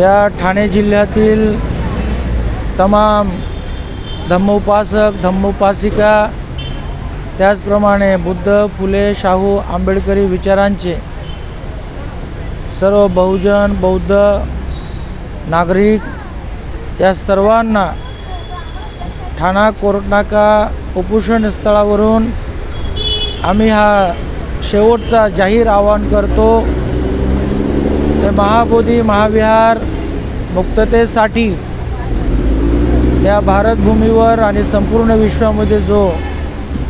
त्या ठाणे जिल्ह्यातील तमाम धम्मोपासक धम्मोपासिका त्याचप्रमाणे बुद्ध फुले शाहू आंबेडकरी विचारांचे सर्व बहुजन बौद्ध नागरिक या सर्वांना ठाणा कोर्टनाका उपोषण स्थळावरून आम्ही हा शेवटचा जाहीर आवाहन करतो. ते महाबोधी महाविहार मुक्ततेसाठी या भारतभूमीवर आणि संपूर्ण विश्वामध्ये जो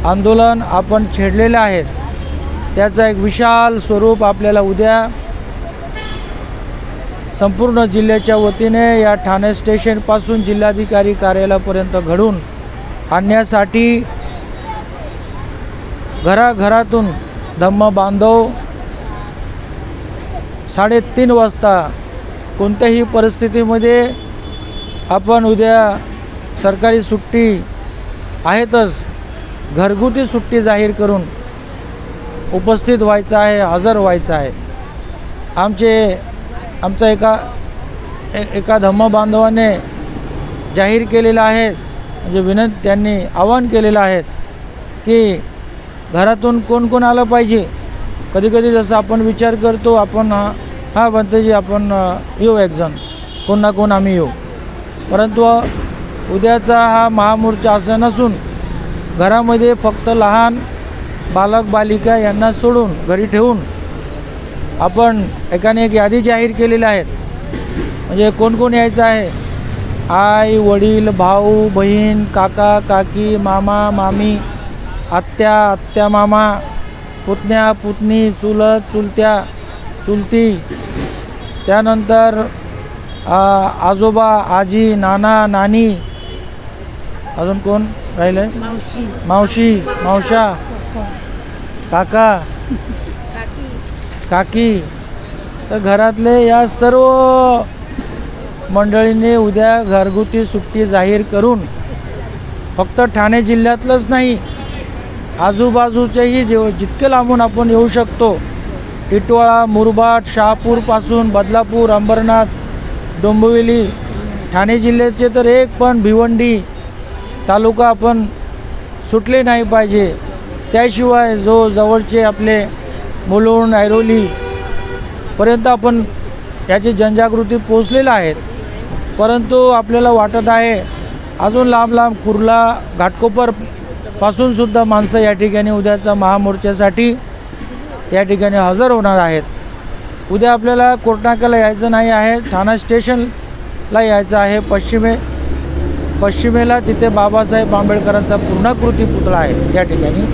आंदोलन आपण छेडलेले आहेत त्याचं एक विशाल स्वरूप आपल्याला उद्या संपूर्ण जिल्ह्याच्या वतीने या ठाणे स्टेशनपासून जिल्हाधिकारी कार्यालयापर्यंत घडून आणण्यासाठी घराघरातून धम्म बांधव साडेतीन वाजता कोणत्याही परिस्थितीमध्ये आपण उद्या सरकारी सुट्टी आहेतच घरगुती सुट्टी जाहीर करून उपस्थित व्हायचं आहे हजर व्हायचं आहे. आमचे आमचा एका ए- एका धम्म बांधवाने जाहीर केलेलं आहे म्हणजे विनंत त्यांनी आवाहन केलेलं आहे की घरातून कोण कोण आलं पाहिजे? कधीकधी जसं आपण विचार करतो आपण हा हा जी आपण येऊ एक जण कोण ना कोण आम्ही येऊ. परंतु उद्याचा हा महामोर्चा असं नसून घरामध्ये फक्त लहान बालक बालिका यांना सोडून घरी ठेवून आपण एकाने एक यादी जाहीर केलेली आहेत म्हणजे कोण कोण यायचं आहे? आई वडील भाऊ बहीण काका काकी मामा मामी आत्या आत्या मामा पुतण्या पुतणी चुलत चुलत्या चुलती. त्यानंतर आजोबा आजी नाना नानी. अजून कोण राहिलं मावशी. मावशी मावशा. काका. काकी. तर घरातले या सर्व मंडळींनी उद्या घरगुती सुट्टी जाहीर करून फक्त ठाणे जिल्ह्यातलंच नाही आजूबाजूचेही जे जितके लांबून आपण येऊ शकतो टिटवाळा मुरबाड शहापूरपासून बदलापूर अंबरनाथ डोंबिवली ठाणे जिल्ह्याचे तर एक पण भिवंडी तालुका आपण सुटले नाही पाहिजे. त्याशिवाय जो जवळचे आपले मुलुंड ऐरोली पर्यंत आपण याची जनजागृती पोचलेलं आहेत परंतु आपल्याला वाटत आहे अजून लांब लांब कुर्ला घाटकोपरपासूनसुद्धा माणसं या ठिकाणी उद्याचा महामोर्चासाठी या ठिकाणी हजर होणार आहेत. उद्या आपल्याला कोर्टनाक्याला यायचं नाही आहे ठाणा स्टेशनला यायचं आहे. पश्चिमे पश्चिमेला तिथे बाबासाहेब आंबेडकरांचा पूर्णाकृती पुतळा आहे त्या ठिकाणी.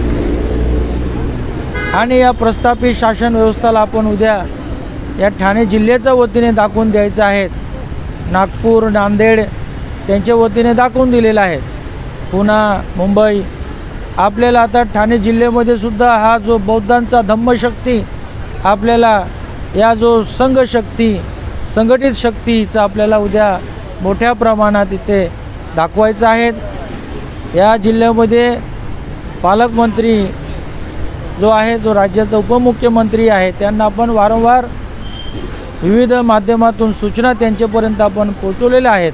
आणि या प्रस्थापित शासन व्यवस्थेला आपण उद्या या ठाणे जिल्ह्याच्या वतीने दाखवून द्यायचं आहेत नागपूर नांदेड त्यांच्या वतीने दाखवून दिलेलं आहे. पुणा मुंबई आपल्याला आता ठाणे जिल्ह्यामध्ये सुद्धा हा जो बौद्धांचा धम्मशक्ती आपल्याला या जो संघशक्ती संघटित शक्तीचा आपल्याला उद्या मोठ्या प्रमाणात इथे दाखवायचं आहेत या जिल्ह्यामध्ये पालकमंत्री जो आहे जो राज्याचा उपमुख्यमंत्री आहे त्यांना आपण वारंवार विविध माध्यमातून सूचना त्यांच्यापर्यंत आपण पोचवलेल्या आहेत.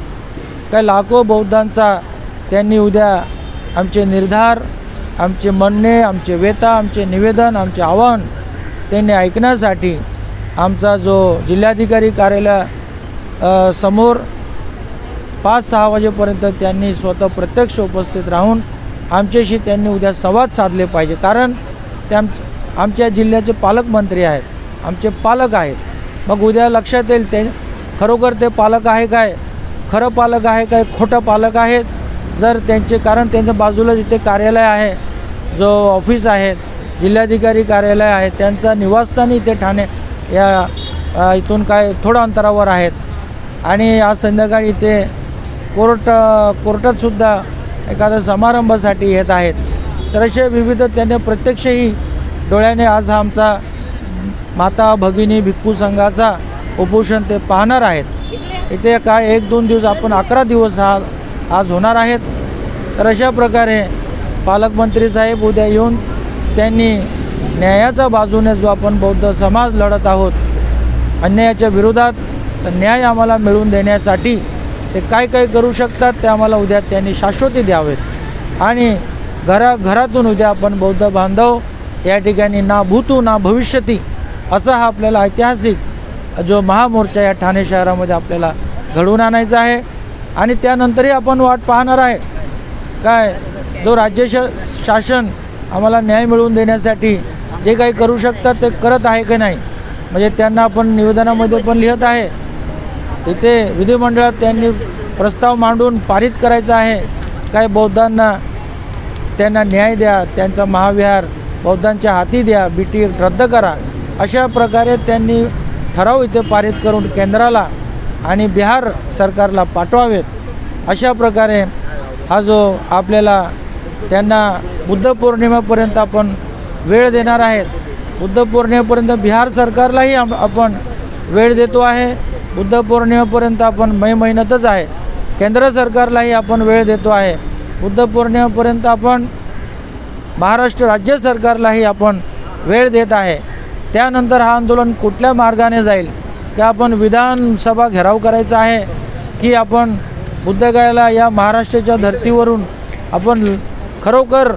काही लाखो बौद्धांचा त्यांनी उद्या आमचे निर्धार आमचे म्हणणे आमचे वेता आमचे निवेदन आमचे आव्हान त्यांनी ऐकण्यासाठी आमचा जो जिल्हाधिकारी कार्यालय समोर पाच सहा वाजेपर्यंत त्यांनी स्वतः प्रत्यक्ष उपस्थित राहून आमच्याशी त्यांनी उद्या संवाद साधले पाहिजे. कारण ते आम आमच्या जिल्ह्याचे पालकमंत्री आहेत. आमचे पालक आहेत. मग उद्या लक्षात येईल ते खरोखर ते पालक आहे काय? खरं पालक आहे काय? खोटं पालक आहेत? जर त्यांचे कारण त्यांच्या बाजूला जिथे कार्यालय आहे जो ऑफिस आहे जिल्हाधिकारी कार्यालय आहे त्यांचा निवासस्थान इथे ठाणे या इथून काय थोडं अंतरावर आहेत. आणि आज संध्याकाळी इथे कोर्ट कोर्टातसुद्धा एखाद्या समारंभासाठी येत आहेत. तर असे विविध त्यांनी प्रत्यक्षही डोळ्याने आज आमचा माता भगिनी भिक्खू संघाचा उपोषण ते पाहणार आहेत. इथे काय एक दोन दिवस आपण अकरा दिवस हा आज होणार आहेत. तर अशा प्रकारे पालकमंत्री साहेब उद्या येऊन त्यांनी न्यायाच्या बाजूने जो आपण बौद्ध समाज लढत आहोत अन्यायाच्या विरोधात तर न्याय आम्हाला मिळवून देण्यासाठी ते काय काय करू शकतात ते आम्हाला उद्या त्यांनी शाश्वती द्यावेत. आणि घरा घरातून उद्या आपण बौद्ध बांधव या ठिकाणी ना भूतू ना भविष्यती असा हा आपल्याला ऐतिहासिक जो महामोर्चा या ठाणे शहरामध्ये आपल्याला घडवून आणायचा आहे. आणि त्यानंतरही आपण वाट पाहणार आहे. काय? जो राज्य शासन आम्हाला न्याय मिळवून देण्यासाठी जे काही करू शकतात ते करत आहे की नाही? म्हणजे त्यांना आपण निवेदनामध्ये पण लिहित आहे. इथे विधिमंडळात त्यांनी प्रस्ताव मांडून पारित करायचा आहे. काय बौद्धांना त्यांना न्याय द्या त्यांचा महाविहार बौद्धांच्या हाती द्या बी टी रद्द करा. अशा प्रकारे त्यांनी ठराव इथे पारित करून केंद्राला आणि बिहार सरकारला पाठवावेत अशा प्रकारे हा जो आपल्याला त्यांना बुद्ध पौर्णिमेपर्यंत आपण वेळ देणार आहेत. बुद्ध पौर्णिमेपर्यंत बिहार सरकारलाही आपण वेळ देतो आहे. बुद्ध पौर्णिमेपर्यंत आपण मे महिन्यातच आहे. केंद्र सरकारलाही आपण वेळ देतो आहे. बुद्ध पौर्णिमेपर्यंत आपण महाराष्ट्र राज्य सरकारलाही आपण वेळ देत आहे. त्यानंतर हा आंदोलन कुठल्या मार्गाने जाईल? की आपण विधानसभा घेराव करायचा आहे की आपण बुद्धगायाला या महाराष्ट्राच्या धर्तीवरून आपण खरोखर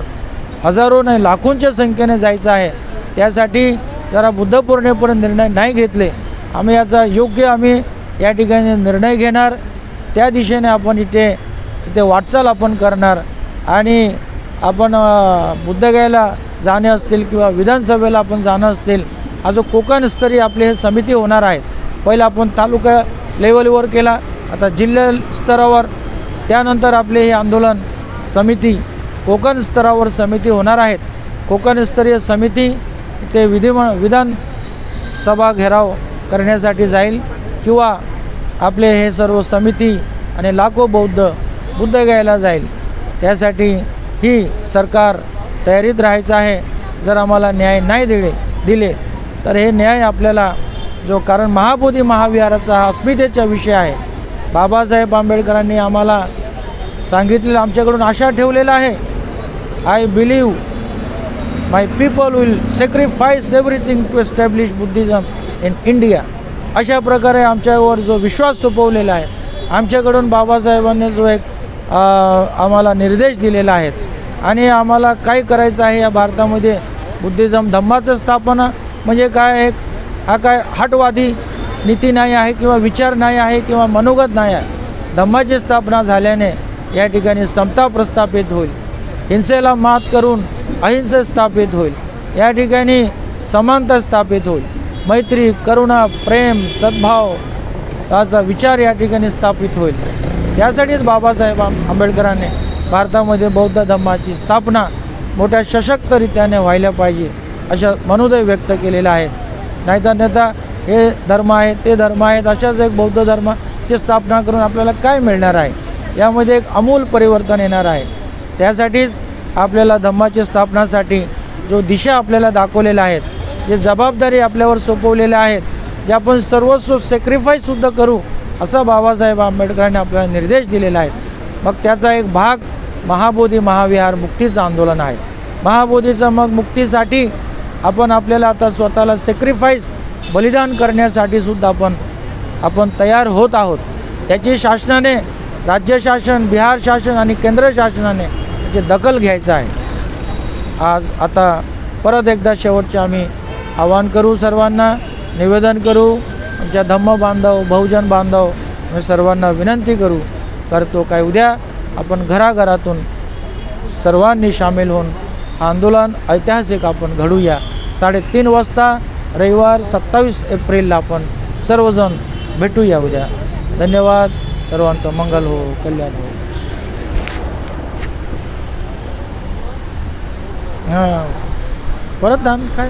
हजारो नाही लाखोंच्या संख्येने जायचं आहे त्यासाठी जरा बुद्धपौर्णिमेपर्यंत निर्णय नाही घेतले. आम्ही याचा योग्य आम्ही या ठिकाणी निर्णय घेणार. त्या दिशेने आपण इथे इथे वाटचाल आपण करणार आणि आपण बुद्धगायला जाणे असतील किंवा विधानसभेला आपण जाणं असतील हा जो कोकणस्तरीय आपले हे समिती होणार आहेत पहिला आपण तालुका लेवलवर केला. आता जिल्हा स्तरावर त्यानंतर आपले हे आंदोलन समिती कोकण स्तरावर समिती होणार आहेत. कोकणस्तरीय समिती ते विधिम विधान सभा घेराव करण्यासाठी जाईल किंवा आपले हे सर्व समिती आणि लाखो बौद्ध बुद्धगयाला जाईल. त्यासाठी ही सरकार तयारीत राहायचं आहे. जर आम्हाला न्याय नाही दिले दिले तर हे न्याय आपल्याला जो कारण महाबोधी महाविहाराचा हा अस्मितेचा विषय आहे. बाबासाहेब आंबेडकरांनी आम्हाला सांगितलेलं आमच्याकडून आशा ठेवलेला आहे. I believe my people will sacrifice everything to establish Buddhism in India अशा प्रकारे आमच्यावर जो विश्वास सोपवलेला आहे आमच्याकडून बाबासाहेबांनी जो एक आम्हाला निर्देश दिलेला आहे. आणि आम्हाला काय करायचं आहे या भारतामध्ये? बुद्धिझम धम्माचं स्थापना म्हणजे काय? एक हा काय हटवादी नीती नाही आहे किंवा विचार नाही आहे किंवा मनोगत नाही आहे. धम्माची स्थापना झाल्याने या ठिकाणी समता प्रस्थापित होईल. हिंसेला मात करून अहिंसा स्थापित होईल. या ठिकाणी समानता स्थापित होईल. मैत्री करुणा प्रेम सद्भाव याचा विचार या ठिकाणी स्थापित होईल. त्यासाठीच बाबासाहेब आंबेडकरांनी भारतामध्ये बौद्ध धम्माची स्थापना मोठ्या सशक्तरित्याने व्हायला पाहिजे अशा मनोदय व्यक्त केलेला आहे. नाहीतर नेता हे धर्म आहेत ते धर्म आहेत अशाच एक बौद्ध धर्माची स्थापना करून आपल्याला काय मिळणार आहे? यामध्ये एक अमूल परिवर्तन येणार आहे. त्यासाठीच आपल्याला धम्माची स्थापनासाठी जो दिशा आपल्याला दाखवलेल्या आहेत जे जबाबदारी आपल्यावर सोपवलेल्या आहेत जे आपण सर्वस्व सॅक्रिफाईससुद्धा करू असा बाबासाहेब आंबेडकरांनी आपल्याला निर्देश दिलेला आहे. मग त्याचा एक भाग महाबोधी महाविहार मुक्तीचं आंदोलन आहे. महाबोधीचं मग मुक्तीसाठी आपण आपल्याला आता स्वतःला सॅक्रिफाईस बलिदान करण्यासाठी सुद्धा आपण आपण तयार होत आहोत. त्याची शासनाने राज्य शासन बिहार शासन आणि केंद्र शासनाने याची दखल घ्यायचं आहे. आज आता परत एकदा शेवटचे आम्ही आवाहन करू सर्वांना निवेदन करू आमच्या धम्म बांधव बहुजन बांधव मी सर्वांना विनंती करू करतो काय उद्या आपण घराघरातून सर्वांनी सामील होऊन आंदोलन ऐतिहासिक आपण घडूया. साडेतीन वाजता रविवार सत्तावीस एप्रिलला आपण सर्वजण भेटूया उद्या. धन्यवाद. सर्वांचं मंगल हो कल्याण हो. हां. परत धान काय?